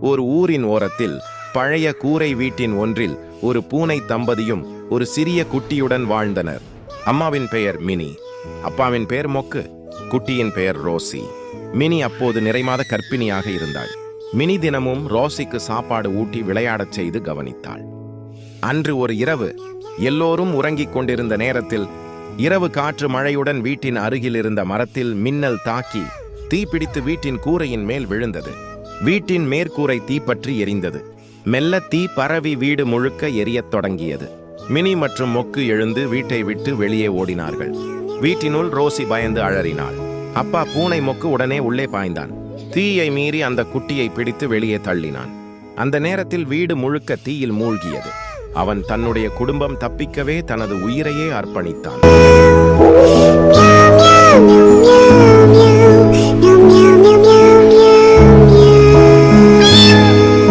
ஒரு ஊரின் ஓரத்தில் பழைய கூரை வீட்டின் ஒன்றில் ஒரு பூனை தம்பதியும் ஒரு சிறிய குட்டியுடன் வாழ்ந்தனர். அம்மாவின் பெயர் மினி அப்பாவின் பெயர் மொக்கு குட்டியின் பெயர் ரோசி. மினி அப்போது நிறைமாத கர்ப்பிணியாக இருந்தாள். மினி தினமும் ரோசிக்கு சாப்பாடு ஊட்டி விளையாடச் செய்து கவனித்தாள். அன்று ஒரு இரவு எல்லோரும் உறங்கிக் கொண்டிருந்த நேரத்தில் இரவு காற்று மழையுடன் வீட்டின் அருகில் இருந்த மரத்தில் மின்னல் தாக்கி தீப்பிடித்து வீட்டின் கூரையின் மேல் விழுந்தது. வீட்டின் மேற்கூரை தீப்பற்றி எரிந்தது. மெல்ல தீ பரவி வீடு முழுக்க எரியத் தொடங்கியது. மினி மற்றும் மொக்கு எழுந்து வீட்டை விட்டு வெளியே ஓடினார்கள். வீட்டினுள் ரோசி பயந்து அழறினாள் அப்பா பூனை மொக்கு உடனே உள்ளே பாய்ந்தான். தீயை மீறி அந்த குட்டியை பிடித்து வெளியே தள்ளினான். அந்த நேரத்தில் வீடு முழுக்க தீயில் மூழ்கியது. அவன் தன்னுடைய குடும்பம் தப்பிக்கவே தனது உயிரையே அர்ப்பணித்தான்.